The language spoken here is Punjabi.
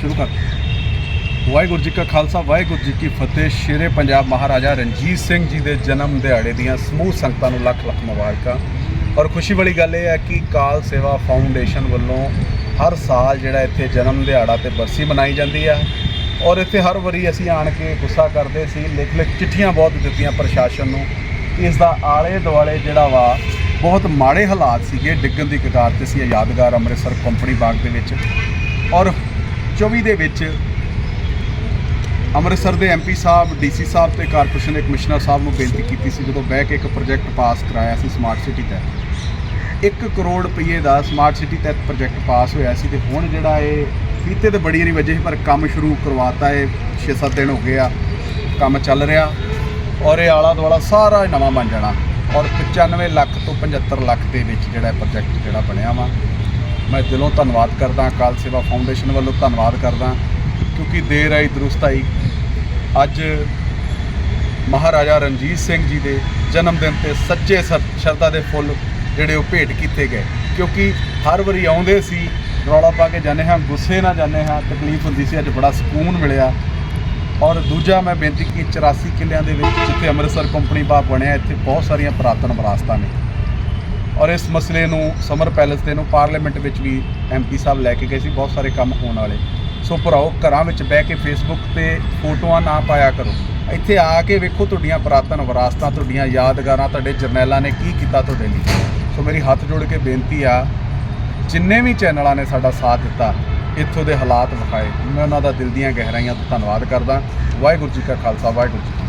ਸ਼ੁਰੂ ਕਰ ਵਾਹਿਗੁਰੂ ਜੀ ਕਾ ਖਾਲਸਾ, ਵਾਹਿਗੁਰੂ ਜੀ ਕੀ ਫਤਿਹ। ਸ਼ੇਰੇ ਪੰਜਾਬ ਮਹਾਰਾਜਾ ਰਣਜੀਤ ਸਿੰਘ ਜੀ ਦੇ ਜਨਮ ਦਿਹਾੜੇ ਦੀਆਂ ਸਮੂਹ ਸੰਗਤਾਂ ਨੂੰ ਲੱਖ ਲੱਖ ਮੁਬਾਰਕਾਂ। ਔਰ ਖੁਸ਼ੀ ਵਾਲੀ ਗੱਲ ਇਹ ਹੈ ਕਿ ਕਾਲ ਸੇਵਾ ਫਾਊਂਡੇਸ਼ਨ ਵੱਲੋਂ ਹਰ ਸਾਲ ਜਿਹੜਾ ਇੱਥੇ ਜਨਮ ਦਿਹਾੜਾ ਤੇ ਬਰਸੀ ਮਨਾਈ ਜਾਂਦੀ ਆ ਔਰ ਇੱਥੇ ਹਰ ਵਾਰੀ ਅਸੀਂ ਆਣ ਕੇ ਗੁੱਸਾ ਕਰਦੇ ਸੀ, ਲਿਖ ਲਿਖ ਚਿੱਠੀਆਂ ਬਹੁਤ ਦਿੱਤੀਆਂ ਪ੍ਰਸ਼ਾਸਨ ਨੂੰ। ਇਸ ਦਾ ਆਲੇ ਦੁਆਲੇ ਜਿਹੜਾ ਵਾ, ਬਹੁਤ ਮਾੜੇ ਹਾਲਾਤ ਸੀਗੇ। ਡਿੱਗਣ ਦੀ ਕਗਾਰ ਤੇ ਸੀ ਯਾਦਗਾਰ ਅੰਮ੍ਰਿਤਸਰ ਕੰਪਨੀ ਬਾਗ ਦੇ ਵਿੱਚ। ਔਰ 24 ਦੇ ਵਿੱਚ ਅੰਮ੍ਰਿਤਸਰ ਦੇ ਐਮਪੀ ਸਾਹਿਬ ਡੀਸੀ ਸਾਹਿਬ ਤੇ ਕਾਰਪੋਰੇਸ਼ਨ ਦੇ ਕਮਿਸ਼ਨਰ ਸਾਹਿਬ ਨੂੰ ਬੇਨਤੀ ਕੀਤੀ ਸੀ ਜਦੋਂ ਬਹਿ ਕੇ ਇੱਕ ਪ੍ਰੋਜੈਕਟ ਪਾਸ ਕਰਾਇਆ ਸੀ ਸਮਾਰਟ ਸਿਟੀ ਤਹਿਤ। 1 ਕਰੋੜ ਰੁਪਏ ਦਾ ਸਮਾਰਟ ਸਿਟੀ ਤਹਿਤ ਪ੍ਰੋਜੈਕਟ ਪਾਸ ਹੋਇਆ ਸੀ ਤੇ ਹੁਣ ਜਿਹੜਾ ਇਹ ਫੀਤੇ ਤੇ ਬੜੀ ਵਾਰੀ ਵਜੇ ਸੀ, ਪਰ ਕੰਮ ਸ਼ੁਰੂ ਕਰਵਾਤਾ, ਇਹ 6-7 ਦਿਨ ਹੋ ਗਏ ਆ, ਕੰਮ ਚੱਲ ਰਿਹਾ ਔਰ ਇਹ ਆਲਾ ਦੁਆਲਾ ਸਾਰਾ ਨਵਾਂ ਬਣ ਜਾਣਾ ਔਰ 95 ਲੱਖ ਤੋਂ 75 ਲੱਖ ਦੇ ਵਿੱਚ ਜਿਹੜਾ ਪ੍ਰੋਜੈਕਟ ਜਿਹੜਾ ਬਣਿਆ ਵਾ। ਮੈਂ ਦਿਲੋਂ ਧੰਨਵਾਦ ਕਰਦਾ, ਅਕਾਲ ਸੇਵਾ ਫਾਊਂਡੇਸ਼ਨ ਵੱਲੋਂ ਧੰਨਵਾਦ ਕਰਦਾ, ਕਿਉਂਕਿ ਦੇਰ ਆਈ ਦਰੁਸਤ ਆਈ। ਅੱਜ ਮਹਾਰਾਜਾ ਰਣਜੀਤ ਸਿੰਘ ਜੀ ਦੇ ਜਨਮ ਦਿਨ ਤੇ ਸੱਚੇ ਸਰ- ਸ਼ਰਧਾ ਦੇ ਫੁੱਲ ਜਿਹੜੇ ਉਹ ਭੇਟ ਕੀਤੇ ਗਏ। ਕਿਉਂਕਿ ਹਰ ਵਾਰੀ ਆਉਂਦੇ ਸੀ, ਰੌਲਾ ਪਾ ਕੇ ਜਾਂਦੇ ਹਾਂ, ਗੁੱਸੇ ਨਾਲ ਜਾਂਦੇ ਹਾਂ, ਤਕਲੀਫ ਹੁੰਦੀ ਸੀ, ਅੱਜ ਬੜਾ ਸਕੂਨ ਮਿਲਿਆ। ਔਰ ਦੂਜਾ ਮੈਂ ਬੇਨਤੀ ਕੀ 84 ਕਿੱਲਿਆਂ ਦੇ ਵਿੱਚ ਜਿੱਥੇ ਅੰਮ੍ਰਿਤਸਰ ਕੰਪਨੀ ਬਾਪ ਬਣਿਆ, ਇੱਥੇ ਬਹੁਤ ਸਾਰੀਆਂ ਪੁਰਾਤਨ ਵਿਰਾਸਤਾਂ ਨੇ। ਔਰ ਇਸ ਮਸਲੇ ਨੂੰ ਸਮਰ ਪੈਲੇਸ ਤੇ ਨੂੰ ਪਾਰਲੀਮੈਂਟ ਵਿੱਚ ਵੀ ਐਮਪੀ ਸਾਹਿਬ ਲੈ ਕੇ ਗਏ ਸੀ, ਬਹੁਤ ਸਾਰੇ ਕੰਮ ਹੋਣ ਵਾਲੇ। ਸੋ ਭਰਾਓ, ਘਰਾਂ ਵਿੱਚ ਬਹਿ ਕੇ ਫੇਸਬੁੱਕ ਤੇ ਫੋਟੋਆਂ ਨਾ ਪਾਇਆ ਕਰੋ। ਇੱਥੇ ਆ ਕੇ ਵੇਖੋ ਤੁਹਾਡੀਆਂ ਪੁਰਾਤਨ ਵਿਰਾਸਤਾਂ, ਤੁਹਾਡੀਆਂ ਯਾਦਗਾਰਾਂ, ਤੁਹਾਡੇ ਜਰਨੈਲਾਂ ਨੇ ਕੀ ਕੀਤਾ ਤੁਹਾਡੇ ਲਈ। ਸੋ ਮੇਰੀ ਹੱਥ ਜੋੜ ਕੇ ਬੇਨਤੀ ਆ, ਜਿੰਨੇ ਵੀ ਚੈਨਲਾਂ ਨੇ ਸਾਡਾ ਸਾਥ ਦਿੱਤਾ, ਇੱਥੋਂ ਦੇ ਹਾਲਾਤ ਵਿਖਾਏ। ਮੈਂ ਉਹਨਾਂ ਦਾ ਦਿਲ ਦੀਆਂ ਗਹਿਰਾਈਆਂ ਤੋਂ ਧੰਨਵਾਦ ਕਰਦਾ। ਵਾਹਿਗੁਰੂ ਜੀ ਕਾ ਖਾਲਸਾ, ਵਾਹਿਗੁਰੂ ਜੀ